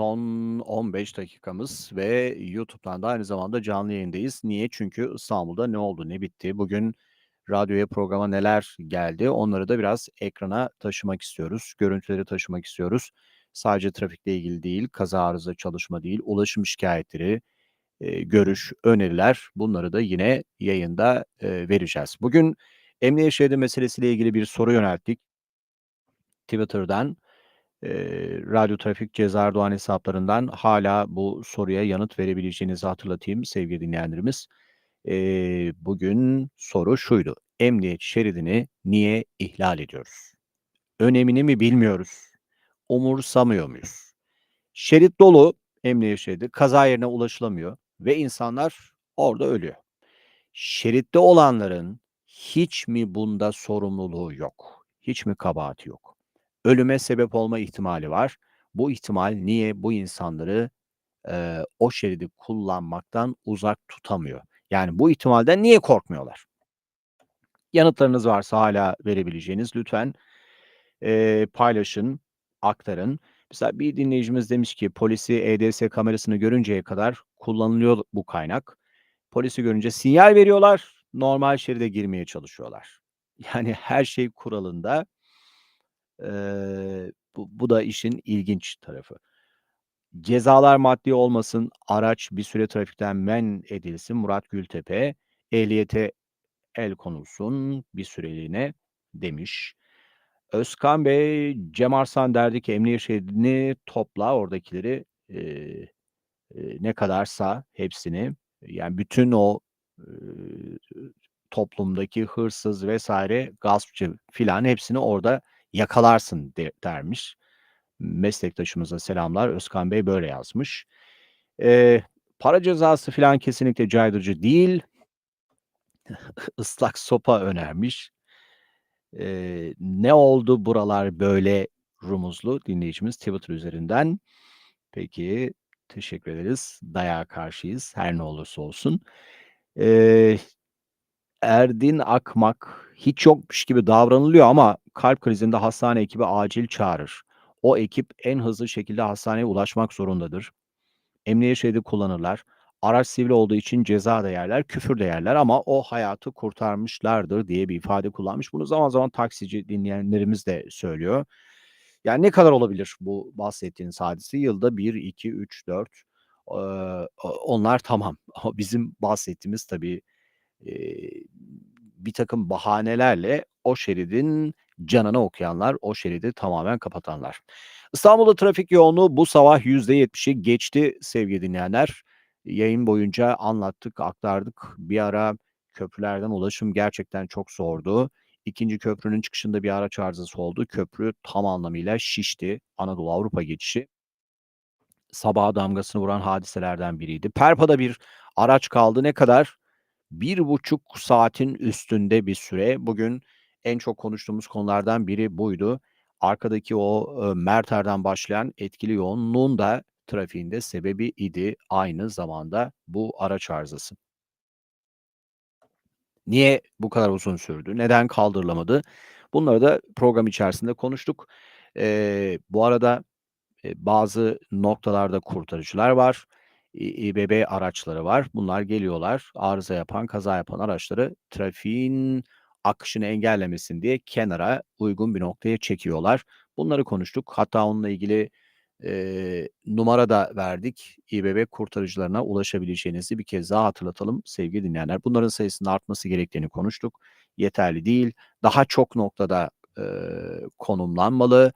son 15 dakikamız ve YouTube'dan da aynı zamanda canlı yayındayız. Niye? Çünkü İstanbul'da ne oldu, ne bitti? Bugün radyoya, programa neler geldi? Onları da biraz ekrana taşımak istiyoruz. Görüntüleri taşımak istiyoruz. Sadece trafikle ilgili değil, kaza arıza çalışma değil, ulaşım şikayetleri, eee, görüş, öneriler bunları da yine yayında, eee, vereceğiz. Bugün emniyet şeridi meselesiyle ilgili bir soru yönelttik. Twitter'dan, eee, Radyo Trafik Ceza Erdoğan hesaplarından hâlâ bu soruya yanıt verebileceğinizi hatırlatayım sevgili dinleyenlerimiz. Eee, bugün soru şuydu: Emniyet şeridini niye ihlal ediyoruz? Önemini mi bilmiyoruz? Umursamıyor muyuz? Şerit dolu, emniyet şeridi, kaza yerine ulaşılamıyor ve insanlar orada ölüyor. Şeritte olanların hiç mi bunda sorumluluğu yok? Hiç mi kabahati yok? Ölüme sebep olma ihtimali var. Bu ihtimal niye bu insanları, eee, o şeridi kullanmaktan uzak tutamıyor? Yani bu ihtimalden niye korkmuyorlar? Yanıtlarınız varsa hâlâ verebileceğiniz lütfen, eee, paylaşın, aktarın. Mesela bir dinleyicimiz demiş ki polisi EDS kamerasını görünceye kadar kullanılıyor bu kaynak. Polisi görünce sinyal veriyorlar, normal şeride girmeye çalışıyorlar. Yani her şey kuralında. Eee, bu bu da işin ilginç tarafı. Cezalar maddi olmasın, araç bir süre trafikten men edilsin Murat Gültepe, ehliyete el konulsun bir süreliğine demiş. Özkan Bey, Cem Arslan derdi ki emniyet şeridini topla oradakileri, eee, eee, ne kadarsa hepsini, yani bütün o, ııı, toplumdaki hırsız vs. gaspçı filan hepsini orada yakalarsın de dermiş. Meslektaşımıza selamlar. Özkan Bey böyle yazmış. Eee, para cezası filan kesinlikle caydırıcı değil. Islak sopa önermiş. Eee, ne oldu buralar böyle rumuzlu dinleyicimiz Twitter üzerinden. Peki, teşekkür ederiz. Dayağa karşıyız her ne olursa olsun. Eee, Erdin Akmak, hiç yokmuş gibi davranılıyor ama kalp krizinde hastane ekibi acil çağırır. O ekip en hızlı şekilde hastaneye ulaşmak zorundadır. Emniyet şeridi kullanırlar. Araç sivri olduğu için ceza da yerler, küfür de yerler ama o hayatı kurtarmışlardır diye bir ifade kullanmış. Bunu zaman zaman taksici dinleyenlerimiz de söylüyor. Yani ne kadar olabilir bu bahsettiğiniz hadise? Yılda 1, 2, 3, 4 eee, o onlar tamam ama bizim bahsettiğimiz tabii, eee, birtakım bahanelerle o şeridin canını okuyanlar, o şeridi tamamen kapatanlar. İstanbul'da trafik yoğunluğu bu sabah %70'i geçti sevgili dinleyenler. Yayın boyunca anlattık, aktardık. Bir ara köprülerden ulaşım gerçekten çok zordu. 2. köprünün çıkışında bir araç arızası oldu. Köprü tam anlamıyla şişti. Anadolu Avrupa geçişi. Sabaha damgasını vuran hadiselerden biriydi. Perpa'da bir araç kaldı. Ne kadar? 1,5 saatin üstünde bir süre. Bugün en çok konuştuğumuz konulardan biri buydu. Arkadaki o, eee, Merter'den başlayan etkili yoğunluğun da trafiğin de sebebi idi aynı zamanda bu araç arızası. Niye bu kadar uzun sürdü? Neden kaldırılamadı? Bunları da program içerisinde konuştuk. Eee, bu arada, eee, bazı noktalarda kurtarıcılar var. İBB araçları var. Bunlar geliyorlar, arıza yapan, kaza yapan araçları trafiğin akışını engellemesin diye kenara, uygun bir noktaya çekiyorlar. Bunları konuştuk. Hatta onunla ilgili, eee, numara da verdik. İBB kurtarıcılarına ulaşabileceğinizi bir kez daha hatırlatalım sevgili dinleyenler. Bunların sayısının artması gerektiğini konuştuk. Yeterli değil. Daha çok noktada, eee, konumlanmalı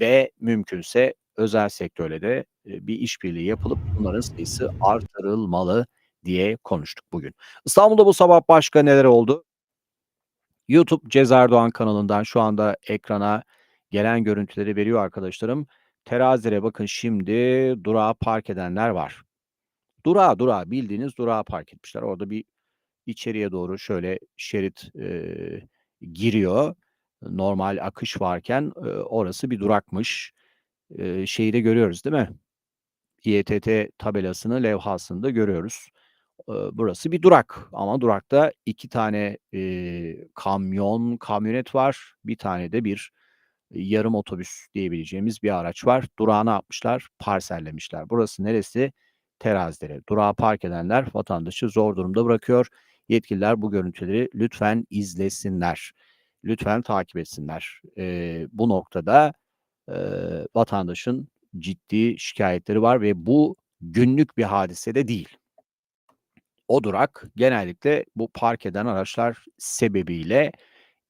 ve mümkünse özel sektörle de, bir işbirliği yapılıp bunların sayısı artırılmalı diye konuştuk bugün. İstanbul'da bu sabah başka neler oldu? YouTube Ceza Erdoğan kanalından şu anda ekrana gelen görüntüleri veriyor arkadaşlarım. Terazilere bakın şimdi durağa park edenler var. Durağa, durağa, bildiğiniz durağa park etmişler. Orada bir içeriye doğru şöyle şerit, eee, giriyor. Normal akış varken, eee, orası bir durakmış. Eee, şeyi de görüyoruz değil mi? İETT tabelasını, levhasını da görüyoruz. Eee, burası bir durak ama durakta 2 tane, eee, kamyon, kamyonet var. 1 tane de bir, yarım otobüs diyebileceğimiz bir araç var. Durağına yapmışlar, parsellemişler. Burası neresi? Terazidere. Durağa park edenler vatandaşı zor durumda bırakıyor. Yetkililer bu görüntüleri lütfen izlesinler. Lütfen takip etsinler. Eee, bu noktada, eee, vatandaşın ciddi şikâyetleri var ve bu günlük bir hadise de değil. O durak genellikle bu park eden araçlar sebebiyle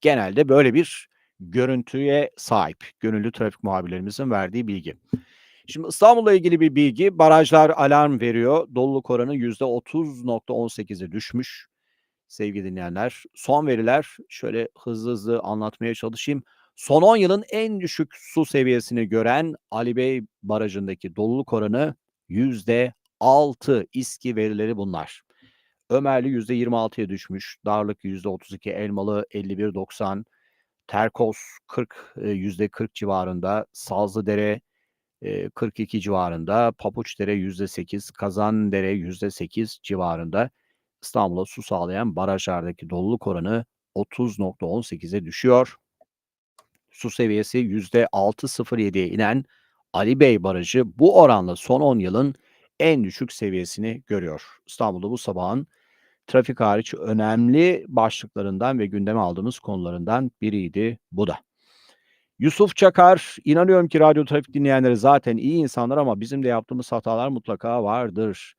genelde böyle bir görüntüye sahip. Gönüllü trafik muhabirlerimizin verdiği bilgi. Şimdi İstanbul'la ilgili bir bilgi. Barajlar alarm veriyor. Doluluk oranı %30.18'e düşmüş sevgili dinleyenler. Son veriler şöyle hızlı hızlı anlatmaya çalışayım. Son 10 yılın en düşük su seviyesini gören Ali Bey Barajı'ndaki doluluk oranı %6. İSKİ verileri bunlar. Ömerli %26'ya düşmüş. Darlık %32, Elmalı 51.90, Terkos 40, eee, %40 civarında, Sazlıdere, eee, 42 civarında, Papuçdere %8, Kazandere %8 civarında. İstanbul'a su sağlayan barajlardaki doluluk oranı 30.18'e düşüyor. Su seviyesi %6.07'ye inen Ali Bey Barajı bu oranla son 10 yılın en düşük seviyesini görüyor. İstanbul'da bu sabahın trafik hariç önemli başlıklarından ve gündeme aldığımız konularından biriydi bu da. Yusuf Çakar, inanıyorum ki radyo trafik dinleyenleri zaten iyi insanlar ama bizim de yaptığımız hatalar mutlaka vardır.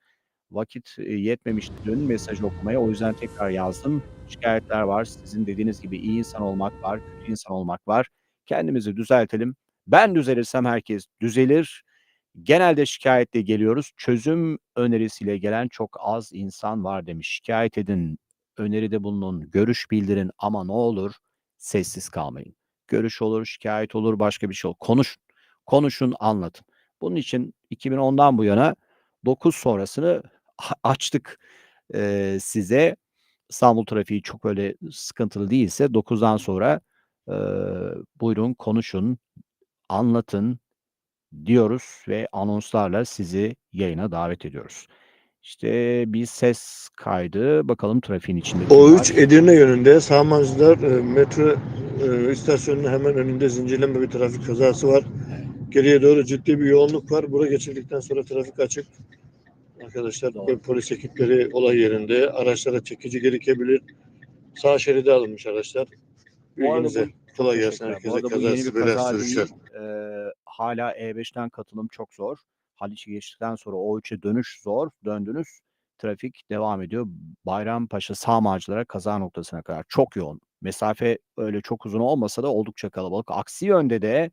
Vakit, eee, yetmemişti dün mesajı okumaya. O yüzden tekrar yazdım. Şikâyetler var. Sizin dediğiniz gibi iyi insan olmak var, kötü insan olmak var. Kendimizi düzeltelim. Ben düzelirsem herkes düzelir. Genelde şikâyetle geliyoruz. Çözüm önerisiyle gelen çok az insan var demiş. Şikâyet edin, öneride bulunun, görüş bildirin ama ne olur sessiz kalmayın. Görüş olur, şikâyet olur, başka bir şey olur. Konuşun. Konuşun, anlatın. Bunun için 2010'dan bu yana 9 sonrasını açtık, eee, size. İstanbul trafiği çok öyle sıkıntılı değilse 9'dan sonra, eee, buyurun konuşun, anlatın diyoruz ve anonslarla sizi yayına davet ediyoruz. İşte bir ses kaydı. Bakalım trafiğin içinde kim O3 var? Edirne yönünde Sağmancılar e, metro e, istasyonunun hemen önünde zincirleme bir trafik kazası var. Geriye doğru ciddi bir yoğunluk var. Bura geçildikten sonra trafik açık. Arkadaşlar Doğru. polis ekipleri olay yerinde. Araçlara çekici gerekebilir. Sağ şeride alınmış araçlar. Bilginize. Kolay gelsin herkese. arada bu yeni bir Kazasız belasız kaza sürüşler. Eee, hâlâ E5'ten katılım çok zor. Haliç'i geçtikten sonra O3'e dönüş zor. Döndünüz, trafik devam ediyor. Bayrampaşa Sağmacılara kaza noktasına kadar çok yoğun. Mesafe öyle çok uzun olmasa da oldukça kalabalık. Aksi yönde de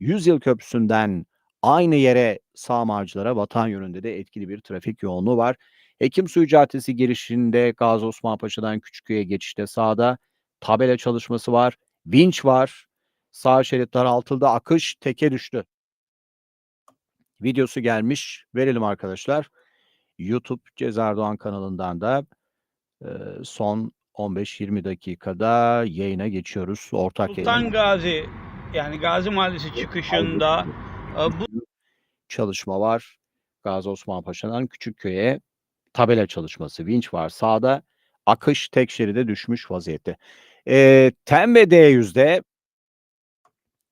Yüzyıl Köprüsü'nden aynı yere Sağmacılara Vatan yönünde de etkili bir trafik yoğunluğu var. Hekimsuyu Caddesi girişinde Gazi Osman Paşa'dan Küçükköy'e geçişte sağda tabela çalışması var. Vinç var. Sağ şerit daraltıldı. Akış teke düştü. Videosu gelmiş. Verelim arkadaşlar. YouTube Ceza Erdoğan kanalından da, eee, son 15-20 dakikada yayına geçiyoruz. Ortak Sultan yayın. Gazi yani Gazi Mahallesi çıkışında e, bu Çalışma var. Gazi Osman Paşa'dan Küçükköy'e tabela çalışması. Vinç var sağda. Akış tek şeride düşmüş vaziyette. Eee, TEM ve D100'de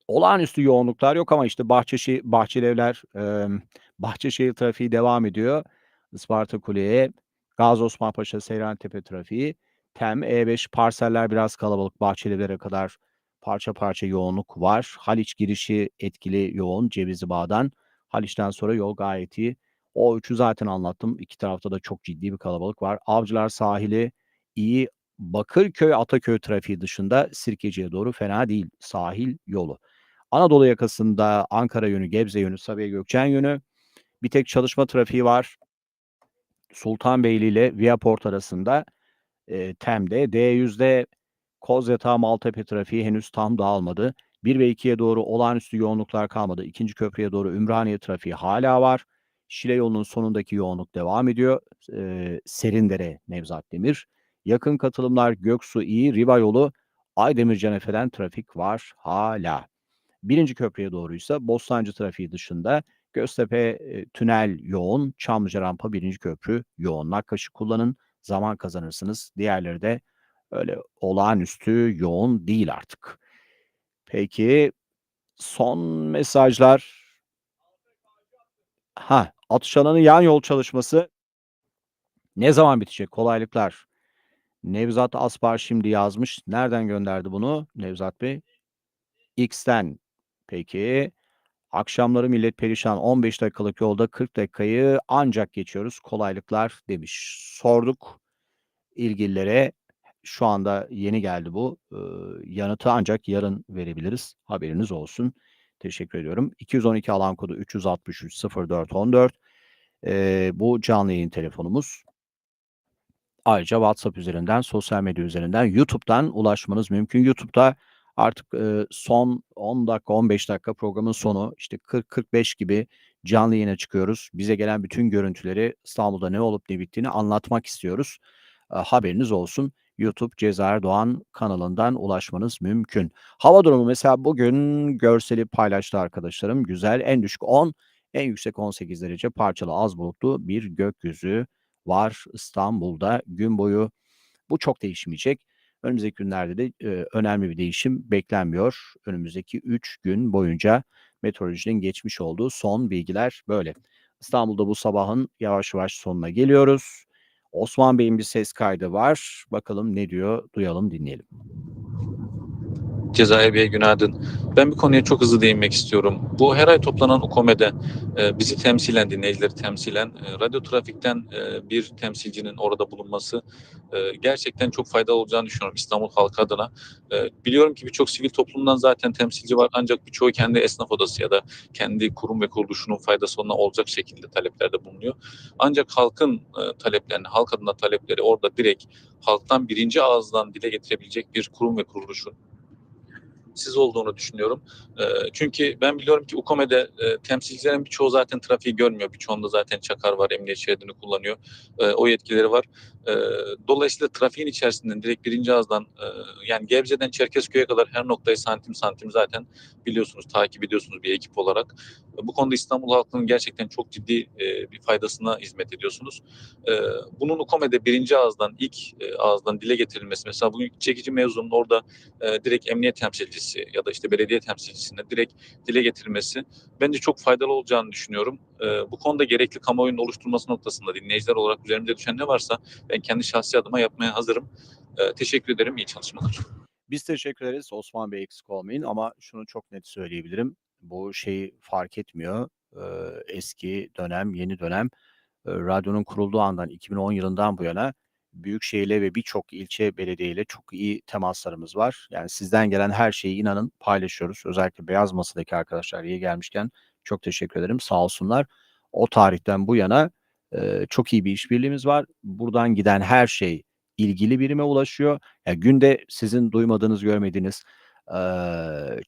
olağanüstü yoğunluklar yok ama işte Bahçeşi Bahçelievler, emm, Bahçeşehir trafiği devam ediyor. Isparta Kule'ye, Gazi Osman Paşa Seyrantepe trafiği, TEM, E5 parseller biraz kalabalık. Bahçelievler'e kadar parça parça yoğunluk var. Haliç girişi etkili yoğun Cevizli Bağ'dan. Haliç'ten sonra yol gayet iyi. O3'ü zaten anlattım. İki tarafta da çok ciddi bir kalabalık var. Avcılar sahili iyi. Bakırköy Ataköy trafiği dışında Sirkeci'ye doğru fena değil sahil yolu. Anadolu yakasında Ankara yönü, Gebze yönü, Sabiha Gökçen yönü bir tek çalışma trafiği var. Sultanbeyli ile Viaport arasında, eee, TEM'de. D100'de Kozyatağı Maltepe trafiği henüz tam dağılmadı. 1 ve 2'ye doğru olağanüstü yoğunluklar kalmadı. 2. köprüye doğru Ümraniye trafiği hâlâ var. Şile yolunun sonundaki yoğunluk devam ediyor. Eee, Serindere, Nevzat Demir. Yakın katılımlar Göksu iyi, Riva yolu Aydemir Cenefe'den trafik var hâlâ. 1. köprüye doğruysa Bostancı trafiği dışında Göztepe, eee, tünel yoğun, Çamlıca rampa 1. köprü yoğun. Nakkaş'ı kullanın, zaman kazanırsınız. Diğerleri de öyle olağanüstü yoğun değil artık. Peki, son mesajlar. Ha, atış alanı yan yol çalışması ne zaman bitecek? Kolaylıklar. Nevzat Aspar şimdi yazmış. Nereden gönderdi bunu Nevzat Bey? X'ten. Peki. Akşamları millet perişan. 15 dakikalık yolda 40 dakikayı ancak geçiyoruz. Kolaylıklar demiş. Sorduk ilgililere. Şu anda yeni geldi bu. Ee, yanıtı ancak yarın verebiliriz. Haberiniz olsun. Teşekkür ediyorum. 212 alan kodu 363 04 14. Ee, bu canlı yayın telefonumuz. Ayrıca WhatsApp üzerinden, sosyal medya üzerinden, YouTube'dan ulaşmanız mümkün. YouTube'da artık e, son 10 dakika, 15 dakika programın sonu işte 40-45 gibi canlı yayına çıkıyoruz. Bize gelen bütün görüntüleri İstanbul'da ne olup ne bittiğini anlatmak istiyoruz. E, haberiniz olsun. YouTube Cezayir Doğan kanalından ulaşmanız mümkün. Hava durumu mesela bugün görseli paylaştı arkadaşlarım. Güzel. En düşük 10, en yüksek 18 derece parçalı az bulutlu bir gökyüzü var İstanbul'da gün boyu. Bu çok değişmeyecek. Önümüzdeki günlerde de e, önemli bir değişim beklenmiyor. Önümüzdeki 3 gün boyunca meteorolojinin geçmiş olduğu son bilgiler böyle. İstanbul'da bu sabahın yavaş yavaş sonuna geliyoruz. Osman Bey'in bir ses kaydı var. Bakalım ne diyor? Duyalım, dinleyelim. Cezayir Bey günaydın. Ben bir konuya çok hızlı değinmek istiyorum. Bu her ay toplanan UKOME'de e, bizi temsilen, dinleyicileri temsilen, e, radyo trafikten e, bir temsilcinin orada bulunması e, gerçekten çok faydalı olacağını düşünüyorum İstanbul halkı adına. E, biliyorum ki birçok sivil toplumdan zaten temsilci var ancak birçoğu kendi esnaf odası ya da kendi kurum ve kuruluşunun faydasına olacak şekilde taleplerde bulunuyor. Ancak halkın e, taleplerini, halk adına talepleri orada direkt halktan birinci ağızdan dile getirebilecek bir kurum ve kuruluşun siz olduğunu düşünüyorum. E, çünkü ben biliyorum ki UKOME'de e, temsilcilerin birçoğu zaten trafiği görmüyor. Birçoğunda zaten çakar var, emniyet şeridini kullanıyor. E, o yetkileri var. E, dolayısıyla trafiğin içerisinden direkt birinci ağızdan e, yani Gebze'den Çerkezköy'e kadar her noktayı santim santim zaten biliyorsunuz, takip ediyorsunuz bir ekip olarak. E, bu konuda İstanbul halkının gerçekten çok ciddi e, bir faydasına hizmet ediyorsunuz. E, bunun UKOME'de birinci ağızdan, ilk e, ağızdan dile getirilmesi. Mesela bugün çekici mevzunun orada e, direkt emniyet temsilcisi ya da işte belediye temsilcisine direkt dile getirilmesi bence çok faydalı olacağını düşünüyorum. E, bu konuda gerekli kamuoyunun oluşturulması noktasında dinleyiciler olarak üzerimize düşen ne varsa ben kendi şahsi adıma yapmaya hazırım. E, teşekkür ederim. İyi çalışmalar. Biz teşekkür ederiz. Osman Bey eksik olmayın ama şunu çok net söyleyebilirim. Bu şeyi fark etmiyor. Ee, eski dönem, yeni dönem e, radyonun kurulduğu andan 2010 yılından bu yana Büyükşehir'le ve birçok ilçe belediyeyle çok iyi temaslarımız var. Yani sizden gelen her şeyi inanın paylaşıyoruz. Özellikle Beyaz Masa'daki arkadaşlar iyi gelmişken çok teşekkür ederim. Sağ olsunlar. O tarihten bu yana e, çok iyi bir işbirliğimiz var. Buradan giden her şey ilgili birime ulaşıyor. Yani günde sizin duymadığınız, görmediğiniz e,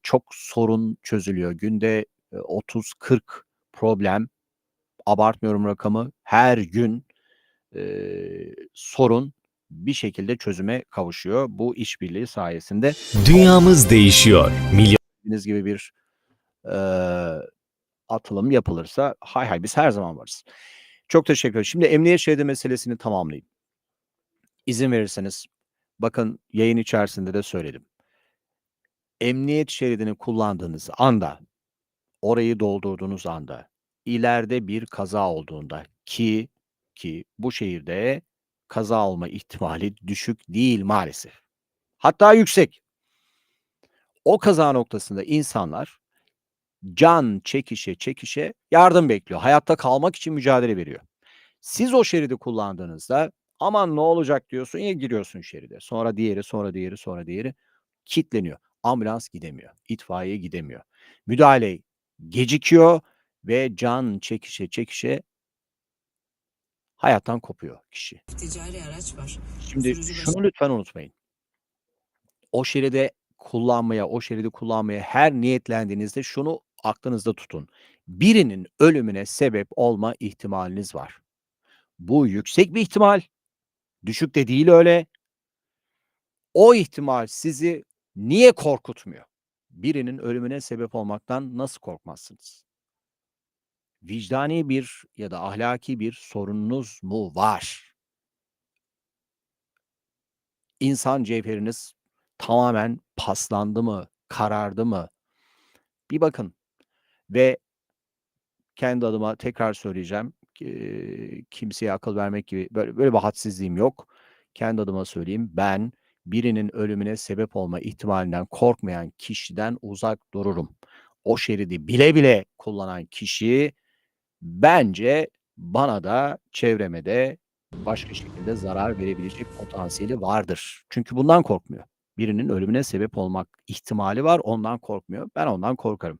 çok sorun çözülüyor. Günde e, 30-40 problem, abartmıyorum rakamı, her gün e, sorun bir şekilde çözüme kavuşuyor. Bu işbirliği sayesinde Dünyamız değişiyor. Milyon dediğiniz gibi bir e, atılım yapılırsa hay hay biz her zaman varız. Çok teşekkür ederim. Şimdi emniyet şeridi meselesini tamamlayayım. İzin verirseniz bakın yayın içerisinde de söyledim. Emniyet şeridini kullandığınız anda orayı doldurduğunuz anda ileride bir kaza olduğunda ki ki bu şehirde kaza olma ihtimali düşük değil maalesef. Hatta yüksek. O kaza noktasında insanlar can çekişe çekişe yardım bekliyor. Hayatta kalmak için mücadele veriyor. Siz o şeridi kullandığınızda aman ne olacak diyorsun ya giriyorsun şeride. Sonra diğeri, sonra diğeri, sonra diğeri kitleniyor. Ambulans gidemiyor. itfaiye gidemiyor. Müdahale gecikiyor ve can çekişe çekişe hayattan kopuyor kişi. ticari araç var. Şimdi Sürücü şunu lütfen unutmayın. O şeride kullanmaya, o şeridi kullanmaya her niyetlendiğinizde şunu aklınızda tutun. Birinin ölümüne sebep olma ihtimaliniz var. Bu yüksek bir ihtimal. Düşük de değil öyle. O ihtimal sizi niye korkutmuyor? Birinin ölümüne sebep olmaktan nasıl korkmazsınız? Vicdani bir ya da ahlaki bir sorununuz mu var? İnsan cevheriniz tamamen paslandı mı, karardı mı? Bir bakın ve kendi adıma tekrar söyleyeceğim. Kimseye akıl vermek gibi böyle böyle bir hadsizliğim yok. Kendi adıma söyleyeyim. Ben birinin ölümüne sebep olma ihtimalinden korkmayan kişiden uzak dururum. O şeridi bile bile kullanan kişi bence bana da çevreme de başka şekilde zarar verebilecek potansiyeli vardır. Çünkü bundan korkmuyor. Birinin ölümüne sebep olmak ihtimali var, ondan korkmuyor. Ben ondan korkarım.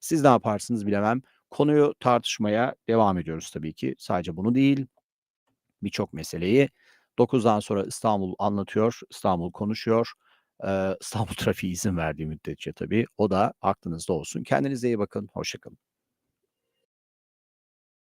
Siz ne yaparsınız bilemem. Konuyu tartışmaya devam ediyoruz tabii ki. Sadece bunu değil, birçok meseleyi. 9'dan sonra İstanbul anlatıyor, İstanbul konuşuyor. Eee, İstanbul trafiği izin verdiği müddetçe tabii. O da aklınızda olsun. Kendinize iyi bakın, hoşça kalın.